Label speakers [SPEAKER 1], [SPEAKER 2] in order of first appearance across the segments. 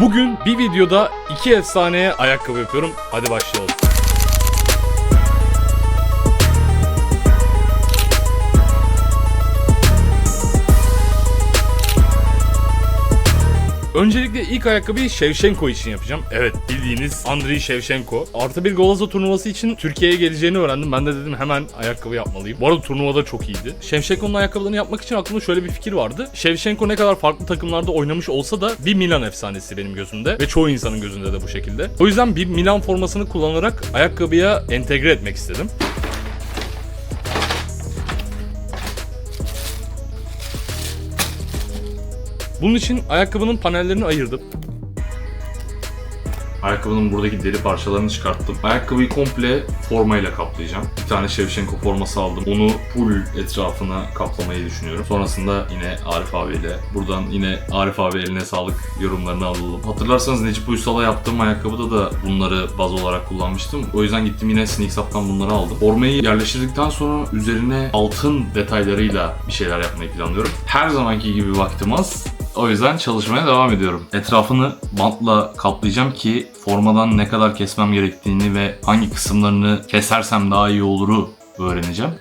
[SPEAKER 1] Bugün bir videoda iki efsaneye ayakkabı yapıyorum. Hadi başlayalım. Öncelikle ilk ayakkabıyı Shevchenko için yapacağım. Evet bildiğiniz Andriy Shevchenko. Artı bir Golazo turnuvası için Türkiye'ye geleceğini öğrendim. Ben de dedim hemen ayakkabı yapmalıyım. Bu arada turnuvada çok iyiydi. Shevchenko'nun ayakkabılarını yapmak için aklımda şöyle bir fikir vardı. Shevchenko ne kadar farklı takımlarda oynamış olsa da bir Milan efsanesi benim gözümde. Ve çoğu insanın gözünde de bu şekilde. O yüzden bir Milan formasını kullanarak ayakkabıya entegre etmek istedim. Bunun için ayakkabının panellerini ayırdım. Ayakkabının buradaki deri parçalarını çıkarttım. Ayakkabıyı komple formayla kaplayacağım. Bir tane Shevchenko forması aldım. Onu full etrafına kaplamayı düşünüyorum. Sonrasında yine Arif abiyle buradan yine Arif abi eline sağlık yorumlarını alalım. Hatırlarsanız Necip Uysal'a yaptığım ayakkabıda da bunları baz olarak kullanmıştım. O yüzden gittim yine Sneaks Up'tan bunları aldım. Formayı yerleştirdikten sonra üzerine altın detaylarıyla bir şeyler yapmayı planlıyorum. Her zamanki gibi vaktim az. O yüzden çalışmaya devam ediyorum. Etrafını bantla kaplayacağım ki formadan ne kadar kesmem gerektiğini ve hangi kısımlarını kesersem daha iyi oluru öğreneceğim.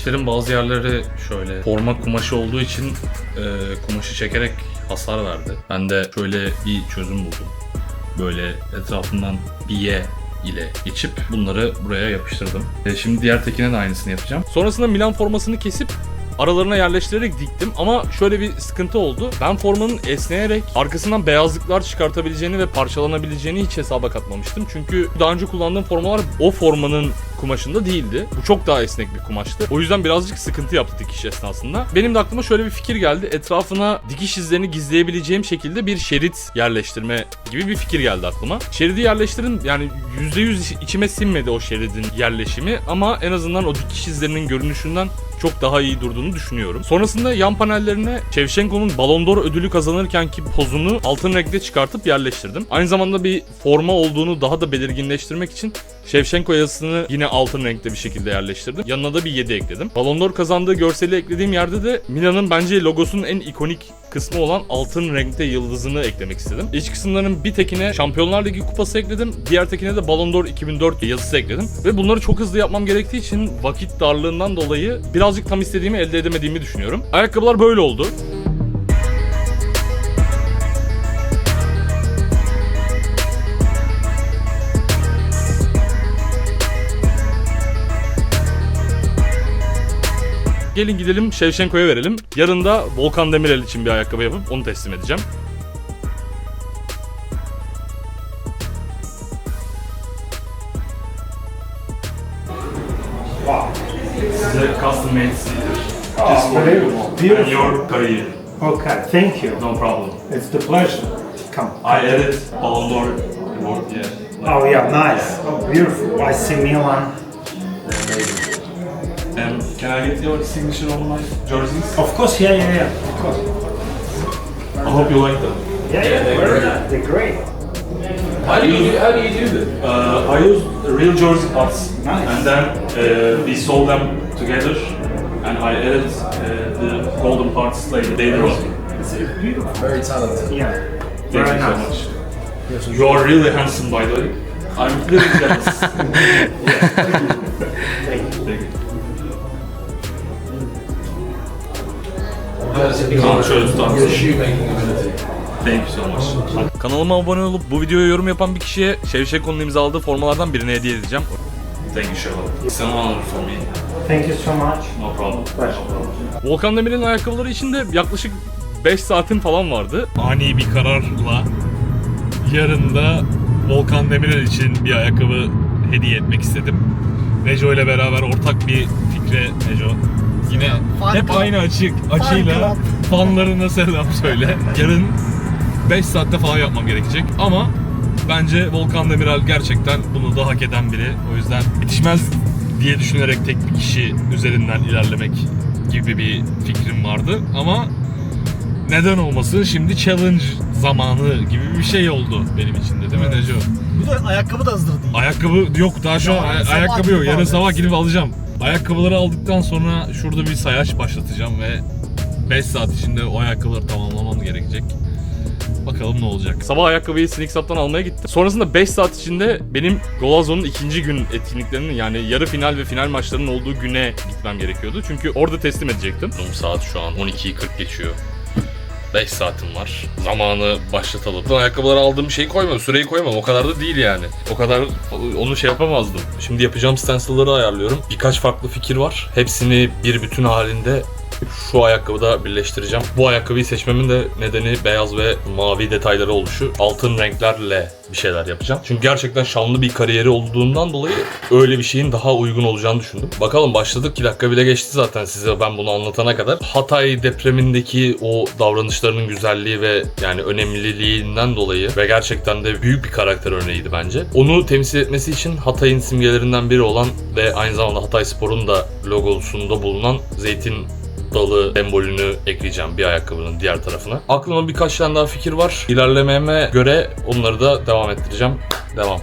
[SPEAKER 1] Dikişlerin bazı yerleri şöyle forma kumaşı olduğu için e, kumaşı çekerek hasar verdi. Ben de şöyle bir çözüm buldum. Böyle etrafından biye ile geçip bunları buraya yapıştırdım. E, şimdi diğer tekine de aynısını yapacağım. Sonrasında Milan formasını kesip aralarına yerleştirerek diktim ama şöyle bir sıkıntı oldu. Ben formanın esneyerek arkasından beyazlıklar çıkartabileceğini ve parçalanabileceğini hiç hesaba katmamıştım. Çünkü daha önce kullandığım formalar o formanın kumaşında değildi. Bu çok daha esnek bir kumaştı. O yüzden birazcık sıkıntı yaptı dikiş esnasında. Benim de aklıma şöyle bir fikir geldi. Etrafına dikiş izlerini gizleyebileceğim şekilde bir şerit yerleştirme gibi bir fikir geldi aklıma. Şeridi yerleştirin yani %100 içime sinmedi o şeridin yerleşimi ama en azından o dikiş izlerinin görünüşünden çok daha iyi durduğunu düşünüyorum. Sonrasında yan panellerine Shevchenko'nun Ballon d'Or ödülü kazanırkenki pozunu altın renkte çıkartıp yerleştirdim. Aynı zamanda bir forma olduğunu daha da belirginleştirmek için Shevchenko yazısını yine altın renkte bir şekilde yerleştirdim. Yanına da bir 7 ekledim. Ballon d'Or kazandığı görseli eklediğim yerde de Milan'ın bence logosunun en ikonik kısmı olan altın renkte yıldızını eklemek istedim. İç kısımların bir tekine Şampiyonlar Ligi kupası ekledim. Diğer tekine de Ballon d'Or 2004 yazısı ekledim. Ve bunları çok hızlı yapmam gerektiği için vakit darlığından dolayı birazcık tam istediğimi elde edemediğimi düşünüyorum. Ayakkabılar böyle oldu. Gelin gidelim Şevşenko'ya verelim. Yarın da Volkan Demirel için bir ayakkabı yapıp onu teslim edeceğim. Size custom made
[SPEAKER 2] Oh, beautiful. Beautiful.
[SPEAKER 1] your career.
[SPEAKER 2] Okay, thank you.
[SPEAKER 1] No problem.
[SPEAKER 2] It's the pleasure. Come.
[SPEAKER 1] I edit Ballon d'Or award, yeah.
[SPEAKER 2] Oh yeah, nice. Oh, beautiful. I see Milan.
[SPEAKER 1] And can I get your signature on my jerseys?
[SPEAKER 2] Of course, yeah, yeah, yeah. Of course.
[SPEAKER 1] I hope you like them.
[SPEAKER 2] Yeah, yeah, they're great. They're great.
[SPEAKER 3] How do you do, how do you do that?
[SPEAKER 1] Uh, I use real jersey parts
[SPEAKER 2] Nice.
[SPEAKER 1] and then uh, we sew them together and I edit uh, the golden parts later, later on.
[SPEAKER 2] It's beautiful.
[SPEAKER 3] Very talented.
[SPEAKER 2] Yeah.
[SPEAKER 1] Thank
[SPEAKER 2] Very
[SPEAKER 1] you so
[SPEAKER 2] nice.
[SPEAKER 1] much. You are really handsome by the way. I'm really jealous.
[SPEAKER 2] Thank you.
[SPEAKER 1] Thank you.
[SPEAKER 3] Shoemaking ability.
[SPEAKER 1] Thank you so much. Kanalıma abone olup bu videoya yorum yapan bir kişiye Şevşeko'nun imzaladığı formalardan birini hediye edeceğim. Thank you Şevval. It's an honor for me.
[SPEAKER 2] Thank you so much.
[SPEAKER 1] No problem. Volkan Demirel'in ayakkabıları içinde yaklaşık 5 saatin falan vardı. Ani bir kararla yarın da Volkan Demirel için bir ayakkabı hediye etmek istedim. Neco ile beraber ortak bir fikre Neco. Yine hep aynı açık açıyla fanlarına selam söyle. Yarın 5 saatte falan yapmam gerekecek ama bence Volkan Demirel gerçekten bunu da hak eden biri. O yüzden bitişmez
[SPEAKER 4] diye düşünerek tek bir kişi üzerinden ilerlemek gibi bir fikrim vardı ama neden olmasın şimdi challenge zamanı gibi bir şey oldu benim için de değil mi Neco?
[SPEAKER 5] Bir de ayakkabı da hazır değil.
[SPEAKER 4] Ayakkabı yok daha şu an ay-
[SPEAKER 5] sabah
[SPEAKER 4] ayakkabı yok. Yarın sabah gidip alacağım. Ayakkabıları aldıktan sonra şurada bir sayaç başlatacağım ve 5 saat içinde o ayakkabıları tamamlamam gerekecek. Bakalım ne olacak. Sabah ayakkabıyı Sneak Shop'tan almaya gittim. Sonrasında 5 saat içinde benim Golazon'un ikinci gün etkinliklerinin yani yarı final ve final maçlarının olduğu güne gitmem gerekiyordu. Çünkü orada teslim edecektim. Saat şu an 12'yi 40 geçiyor. 5 saatim var. Zamanı başlatalım. Ben ayakkabıları aldığım şeyi koymam, süreyi koymam. O kadar da değil yani. O kadar onu şey yapamazdım. Şimdi yapacağım stencil'ları ayarlıyorum. Birkaç farklı fikir var. Hepsini bir bütün halinde şu ayakkabıda birleştireceğim. Bu ayakkabıyı seçmemin de nedeni beyaz ve mavi detayları oluşu. Altın renklerle bir şeyler yapacağım. Çünkü gerçekten şanlı bir kariyeri olduğundan dolayı öyle bir şeyin daha uygun olacağını düşündüm. Bakalım başladık. 2 dakika bile geçti zaten size ben bunu anlatana kadar. Hatay depremindeki o davranışlarının güzelliği ve yani önemliliğinden dolayı ve gerçekten de büyük bir karakter örneğiydi bence. Onu temsil etmesi için Hatay'ın simgelerinden biri olan ve aynı zamanda Hatay Spor'un da logosunda bulunan zeytin dalı sembolünü ekleyeceğim bir ayakkabının diğer tarafına. Aklıma birkaç tane daha fikir var. İlerlememe göre onları da devam ettireceğim. Devam.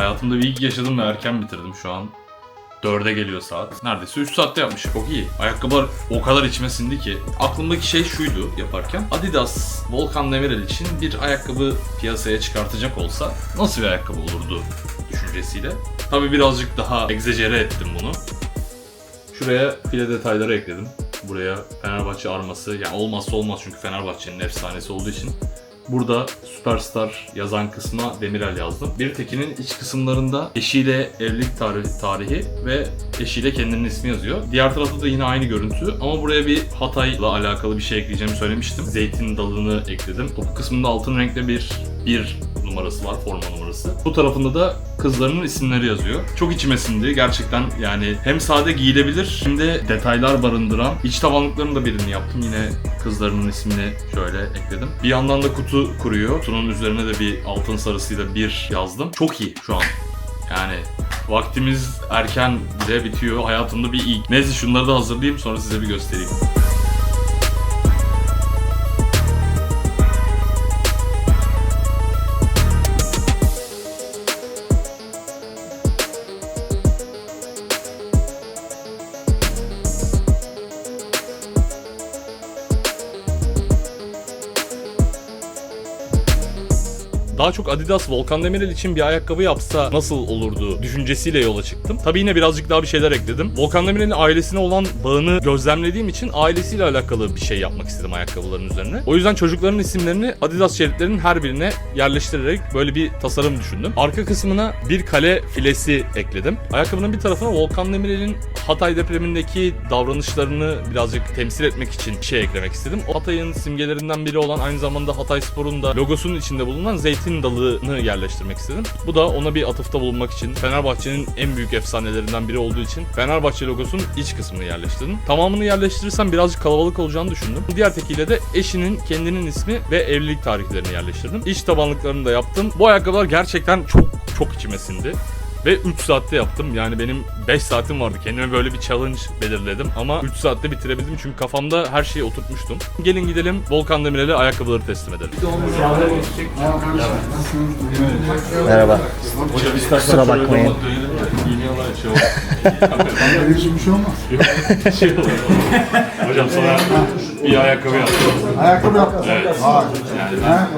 [SPEAKER 1] Hayatımda bir ilk yaşadım ve erken bitirdim şu an. 4'e geliyor saat. Neredeyse 3 saatte yapmışım. Çok iyi. Ayakkabılar o kadar içime sindi ki. Aklımdaki şey şuydu yaparken. Adidas Volkan Demirel için bir ayakkabı piyasaya çıkartacak olsa nasıl bir ayakkabı olurdu düşüncesiyle. Tabi birazcık daha egzajere ettim bunu. Şuraya file detayları ekledim. Buraya Fenerbahçe arması, yani olmazsa olmaz çünkü Fenerbahçe'nin efsanesi olduğu için Burada Superstar yazan kısma Demirel yazdım. Bir tekinin iç kısımlarında eşiyle evlilik tarihi, tarihi ve eşiyle kendinin ismi yazıyor. Diğer tarafta da yine aynı görüntü ama buraya bir Hatay'la alakalı bir şey ekleyeceğimi söylemiştim. Zeytin dalını ekledim. Topu kısmında altın renkte bir bir numarası var, forma numarası. Bu tarafında da kızlarının isimleri yazıyor. Çok içime sindi gerçekten yani hem sade giyilebilir hem de detaylar barındıran. İç tabanlıklarının da birini yaptım. Yine kızlarının ismini şöyle ekledim. Bir yandan da kutu kuruyor. Kutunun üzerine de bir altın sarısıyla bir yazdım. Çok iyi şu an. Yani vaktimiz erken bile bitiyor. Hayatımda bir ilk. Neyse şunları da hazırlayayım sonra size bir göstereyim. Daha çok Adidas Volkan Demirel için bir ayakkabı yapsa nasıl olurdu düşüncesiyle yola çıktım. Tabii yine birazcık daha bir şeyler ekledim. Volkan Demirel'in ailesine olan bağını gözlemlediğim için ailesiyle alakalı bir şey yapmak istedim ayakkabıların üzerine. O yüzden çocukların isimlerini Adidas şeritlerinin her birine yerleştirerek böyle bir tasarım düşündüm. Arka kısmına bir kale filesi ekledim. Ayakkabının bir tarafına Volkan Demirel'in Hatay depremindeki davranışlarını birazcık temsil etmek için şey eklemek istedim. O Hatay'ın simgelerinden biri olan aynı zamanda Hatay Spor'un da logosunun içinde bulunan zeytin dalını yerleştirmek istedim. Bu da ona bir atıfta bulunmak için Fenerbahçe'nin en büyük efsanelerinden biri olduğu için Fenerbahçe logosunun iç kısmını yerleştirdim. Tamamını yerleştirirsem birazcık kalabalık olacağını düşündüm. Diğer tekiyle de eşinin kendinin ismi ve evlilik tarihlerini yerleştirdim. İç tabanlıklarını da yaptım. Bu ayakkabılar gerçekten çok çok içime sindi. Ve 3 saatte yaptım. Yani benim 5 saatim vardı. Kendime böyle bir challenge belirledim. Ama 3 saatte bitirebildim çünkü kafamda her şeyi oturtmuştum. Gelin gidelim Volkan Demirel'e ayakkabıları teslim edelim.
[SPEAKER 5] Merhaba.
[SPEAKER 1] Hocam istersen
[SPEAKER 5] Kusura bakmayın.
[SPEAKER 1] şey olur.
[SPEAKER 2] bir şey olmaz.
[SPEAKER 1] şey olur. Hocam sana bir ayakkabı yaptım.
[SPEAKER 2] Ayakkabı yaptın.
[SPEAKER 1] Evet.
[SPEAKER 2] Vay.
[SPEAKER 1] Yani ben.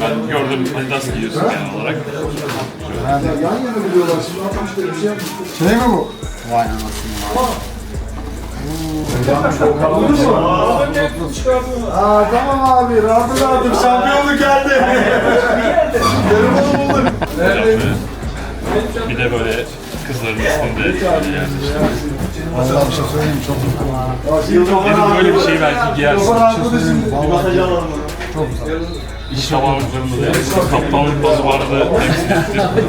[SPEAKER 1] Ben gördüm Adidas giyiyorsun genel olarak.
[SPEAKER 2] Yani yan yana gidiyorlar. Şimdi bir şey yapmışlar. Şey mi bu? Vay anasını.
[SPEAKER 5] Aa tamam abi. Rahatı rahatım. Şampiyonluk geldi.
[SPEAKER 1] Bir de böyle kızların üstünde
[SPEAKER 5] Vallahi bir şey söyleyeyim çok mutluyum.
[SPEAKER 1] Dedim böyle bir şey belki giyersin.
[SPEAKER 5] arkadaşım. Vallahi
[SPEAKER 1] İş tamamlıklarında da yani. Kaptanlık bazı vardı.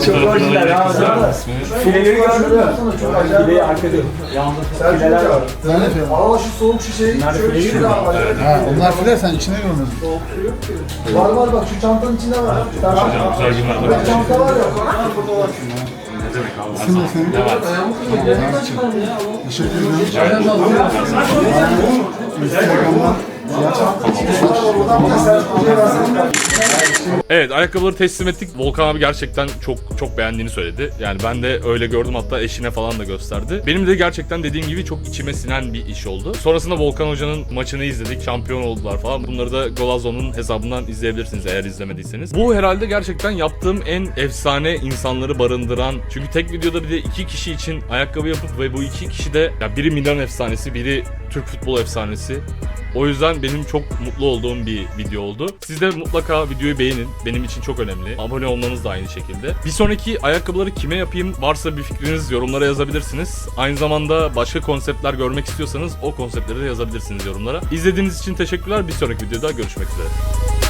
[SPEAKER 1] Çok Kızların ismi.
[SPEAKER 5] Fileleri gördün mü? Fileyi arkada. Yalnız fileler var.
[SPEAKER 6] Tane file.
[SPEAKER 5] Aa şu soğuk şişeyi şöyle daha var.
[SPEAKER 6] Ha, onlar file sen içine görmedin.
[SPEAKER 5] Var var bak şu çantanın içinde var.
[SPEAKER 1] Hocam güzel günler
[SPEAKER 5] çanta var ya.
[SPEAKER 6] İsim de senin. Teşekkür ederim. Instagram'dan
[SPEAKER 1] Evet ayakkabıları teslim ettik. Volkan abi gerçekten çok çok beğendiğini söyledi. Yani ben de öyle gördüm hatta eşine falan da gösterdi. Benim de gerçekten dediğim gibi çok içime sinen bir iş oldu. Sonrasında Volkan Hoca'nın maçını izledik. Şampiyon oldular falan. Bunları da Golazo'nun hesabından izleyebilirsiniz eğer izlemediyseniz. Bu herhalde gerçekten yaptığım en efsane insanları barındıran. Çünkü tek videoda bir de iki kişi için ayakkabı yapıp ve bu iki kişi de ya biri Milan efsanesi, biri Türk futbol efsanesi. O yüzden benim çok mutlu olduğum bir video oldu. Siz de mutlaka videoyu beğenin. Benim için çok önemli. Abone olmanız da aynı şekilde. Bir sonraki ayakkabıları kime yapayım varsa bir fikriniz yorumlara yazabilirsiniz. Aynı zamanda başka konseptler görmek istiyorsanız o konseptleri de yazabilirsiniz yorumlara. İzlediğiniz için teşekkürler. Bir sonraki videoda görüşmek üzere.